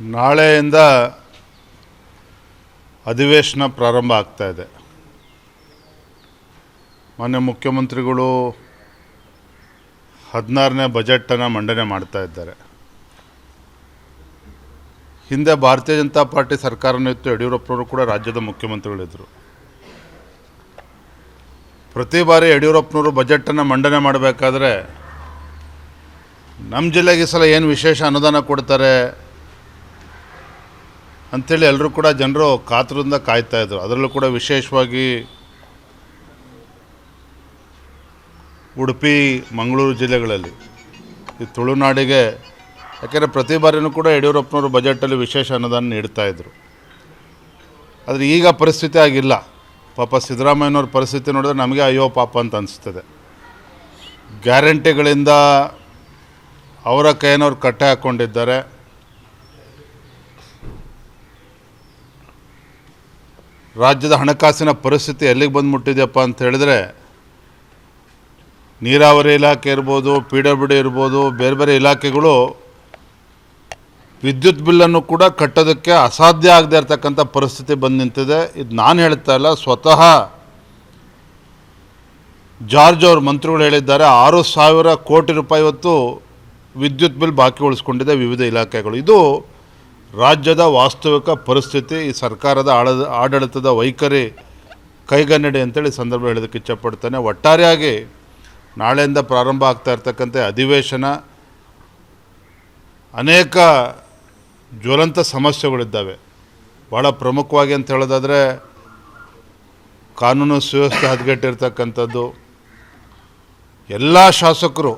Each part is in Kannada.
ನಾಳೆಯಿಂದ ಅಧಿವೇಶನ ಪ್ರಾರಂಭ ಆಗ್ತಾ ಇದೆ. ಮಾನ್ಯ ಮುಖ್ಯಮಂತ್ರಿಗಳು ಹದಿನಾರನೇ ಬಜೆಟನ್ನು ಮಂಡನೆ ಮಾಡ್ತಾ ಇದ್ದಾರೆ. ಹಿಂದೆ ಭಾರತೀಯ ಜನತಾ ಪಾರ್ಟಿ ಸರ್ಕಾರನೂ ಇತ್ತು, ಯಡಿಯೂರಪ್ಪನವರು ಕೂಡ ರಾಜ್ಯದ ಮುಖ್ಯಮಂತ್ರಿಗಳಿದ್ದರು ಪ್ರತಿ ಬಾರಿ ಯಡಿಯೂರಪ್ಪನವರು ಬಜೆಟನ್ನು ಮಂಡನೆ ಮಾಡಬೇಕಾದ್ರೆ ನಮ್ಮ ಜಿಲ್ಲೆಗೆ ಸಲ ಏನು ವಿಶೇಷ ಅನುದಾನ ಕೊಡ್ತಾರೆ? ಅಂಥೇಳಿ ಎಲ್ಲರೂ ಕೂಡ ಜನರು ಕಾತುರದಿಂದ ಕಾಯ್ತಾ ಇದ್ರು. ಅದರಲ್ಲೂ ಕೂಡ ವಿಶೇಷವಾಗಿ ಉಡುಪಿ, ಮಂಗಳೂರು ಜಿಲ್ಲೆಗಳಲ್ಲಿ ಈ ತುಳುನಾಡಿಗೆ, ಯಾಕೆಂದರೆ ಪ್ರತಿ ಬಾರಿನೂ ಕೂಡ ಯಡಿಯೂರಪ್ಪನವರು ಬಜೆಟಲ್ಲಿ ವಿಶೇಷ ಅನುದಾನ ನೀಡ್ತಾ ಇದ್ರು. ಆದರೆ ಈಗ ಪರಿಸ್ಥಿತಿ ಆಗಿಲ್ಲ. ಪಾಪ ಸಿದ್ದರಾಮಯ್ಯನವ್ರ ಪರಿಸ್ಥಿತಿ ನೋಡಿದ್ರೆ ನಮಗೆ ಅಯ್ಯೋ ಪಾಪ ಅಂತ ಅನಿಸ್ತದೆ. ಗ್ಯಾರಂಟಿಗಳಿಂದ ಅವರ ಕೈನವ್ರು ಕಟ್ಟೆ ಹಾಕ್ಕೊಂಡಿದ್ದಾರೆ ರಾಜ್ಯದ ಹಣಕಾಸಿನ ಪರಿಸ್ಥಿತಿ ಎಲ್ಲಿಗೆ ಬಂದು ಮುಟ್ಟಿದೆಯಪ್ಪ ಅಂತ ಹೇಳಿದ್ರೆ, ನೀರಾವರಿ ಇಲಾಖೆ ಇರ್ಬೋದು, ಪಿ ಡಬ್ಲ್ಯೂ ಡಿ ಇರ್ಬೋದು, ಬೇರೆ ಬೇರೆ ಇಲಾಖೆಗಳು ವಿದ್ಯುತ್ ಬಿಲ್ಲನ್ನು ಕೂಡ ಕಟ್ಟೋದಕ್ಕೆ ಅಸಾಧ್ಯ ಆಗದೆ ಇರತಕ್ಕಂಥ ಪರಿಸ್ಥಿತಿ ಬಂದು ನಿಂತಿದೆ. ಇದು ನಾನು ಹೇಳ್ತಾ ಇಲ್ಲ, ಸ್ವತಃ ಜಾರ್ಜ್ ಅವ್ರ ಮಂತ್ರಿಗಳು ಹೇಳಿದ್ದಾರೆ, ಆರು ಸಾವಿರ ಕೋಟಿ ರೂಪಾಯಿ ಇವತ್ತು ವಿದ್ಯುತ್ ಬಿಲ್ ಬಾಕಿ ಉಳಿಸ್ಕೊಂಡಿದೆ ವಿವಿಧ ಇಲಾಖೆಗಳು. ಇದು ರಾಜ್ಯದ ವಾಸ್ತವಿಕ ಪರಿಸ್ಥಿತಿ, ಈ ಸರ್ಕಾರದ ಆಳದ ಆಡಳಿತದ ವೈಖರಿ ಕೈಗನ್ನಡಿ ಅಂತೇಳಿ ಸಂದರ್ಭ ಹೇಳೋದಕ್ಕೆ ಇಚ್ಛಪಡ್ತಾನೆ. ಒಟ್ಟಾರೆಯಾಗಿ ನಾಳೆಯಿಂದ ಪ್ರಾರಂಭ ಆಗ್ತಾ ಇರ್ತಕ್ಕಂಥ ಅಧಿವೇಶನ, ಅನೇಕ ಜ್ವಲಂತ ಸಮಸ್ಯೆಗಳಿದ್ದಾವೆ. ಭಾಳ ಪ್ರಮುಖವಾಗಿ ಅಂತ ಹೇಳೋದಾದರೆ, ಕಾನೂನು ಸುವ್ಯವಸ್ಥೆ ಹದಗೆಟ್ಟಿರ್ತಕ್ಕಂಥದ್ದು. ಎಲ್ಲ ಶಾಸಕರು,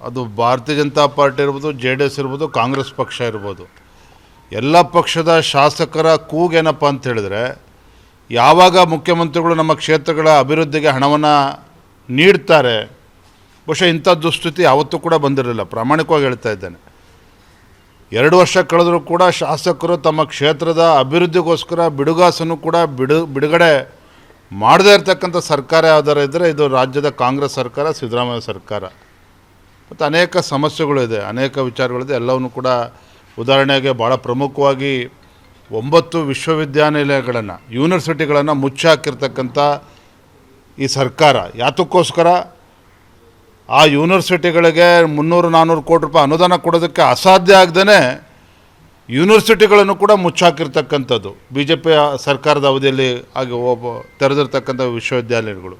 ಅದು ಭಾರತೀಯ ಜನತಾ ಪಾರ್ಟಿ ಇರ್ಬೋದು, ಜೆ ಡಿ ಎಸ್ ಇರ್ಬೋದು, ಕಾಂಗ್ರೆಸ್ ಪಕ್ಷ ಇರ್ಬೋದು ಎಲ್ಲ ಪಕ್ಷದ ಶಾಸಕರ ಕೂಗೇನಪ್ಪ ಅಂತ ಹೇಳಿದ್ರೆ, ಯಾವಾಗ ಮುಖ್ಯಮಂತ್ರಿಗಳು ನಮ್ಮ ಕ್ಷೇತ್ರಗಳ ಅಭಿವೃದ್ಧಿಗೆ ಹಣವನ್ನು ನೀಡ್ತಾರೆ, ಬಹುಶಃ ಇಂಥ ದುಸ್ಥಿತಿ ಯಾವತ್ತೂ ಕೂಡ ಬಂದಿರಲಿಲ್ಲ. ಪ್ರಾಮಾಣಿಕವಾಗಿ ಹೇಳ್ತಾ ಇದ್ದೇನೆ. ಎರಡು ವರ್ಷ ಕಳೆದರೂ ಕೂಡ ಶಾಸಕರು ತಮ್ಮ ಕ್ಷೇತ್ರದ ಅಭಿವೃದ್ಧಿಗೋಸ್ಕರ ಬಿಡುಗಾಸನ್ನು ಕೂಡ ಬಿಡು, ಬಿಡುಗಡೆ ಮಾಡದೇ ಇರತಕ್ಕಂಥ ಸರ್ಕಾರ ಯಾವ್ದಾರು ಇದ್ದರೆ ಇದು ರಾಜ್ಯದ ಕಾಂಗ್ರೆಸ್ ಸರ್ಕಾರ, ಸಿದ್ದರಾಮಯ್ಯ ಸರ್ಕಾರ. ಮತ್ತು ಅನೇಕ ಸಮಸ್ಯೆಗಳಿದೆ ಅನೇಕ ವಿಚಾರಗಳಿದೆ, ಎಲ್ಲವನ್ನು ಕೂಡ ಉದಾಹರಣೆಗೆ ಭಾಳ ಪ್ರಮುಖವಾಗಿ ಒಂಬತ್ತು ವಿಶ್ವವಿದ್ಯಾನಿಲಯಗಳನ್ನು, ಯೂನಿವರ್ಸಿಟಿಗಳನ್ನು ಮುಚ್ಚಾಕಿರ್ತಕ್ಕಂಥ ಈ ಸರ್ಕಾರ. ಯಾತಕ್ಕೋಸ್ಕರ? ಆ ಯೂನಿವರ್ಸಿಟಿಗಳಿಗೆ ಮುನ್ನೂರು ನಾನ್ನೂರು ಕೋಟಿ ರೂಪಾಯಿ ಅನುದಾನ ಕೊಡೋದಕ್ಕೆ ಅಸಾಧ್ಯ ಆಗದೇ ಯೂನಿವರ್ಸಿಟಿಗಳನ್ನು ಕೂಡ ಮುಚ್ಚಾಕಿರ್ತಕ್ಕಂಥದ್ದು. ಬಿ ಜೆ ಪಿ ಸರ್ಕಾರದ ಅವಧಿಯಲ್ಲಿ ಹಾಗೆ ಒಬ್ಬ ತೆರೆದಿರ್ತಕ್ಕಂಥ ವಿಶ್ವವಿದ್ಯಾಲಯಗಳು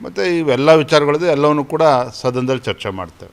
ಮತ್ತು ಇವೆಲ್ಲ ವಿಚಾರಗಳದ್ದು ಎಲ್ಲವನ್ನು ಕೂಡ ಸದನದಲ್ಲಿ ಚರ್ಚೆ ಮಾಡ್ತೇವೆ.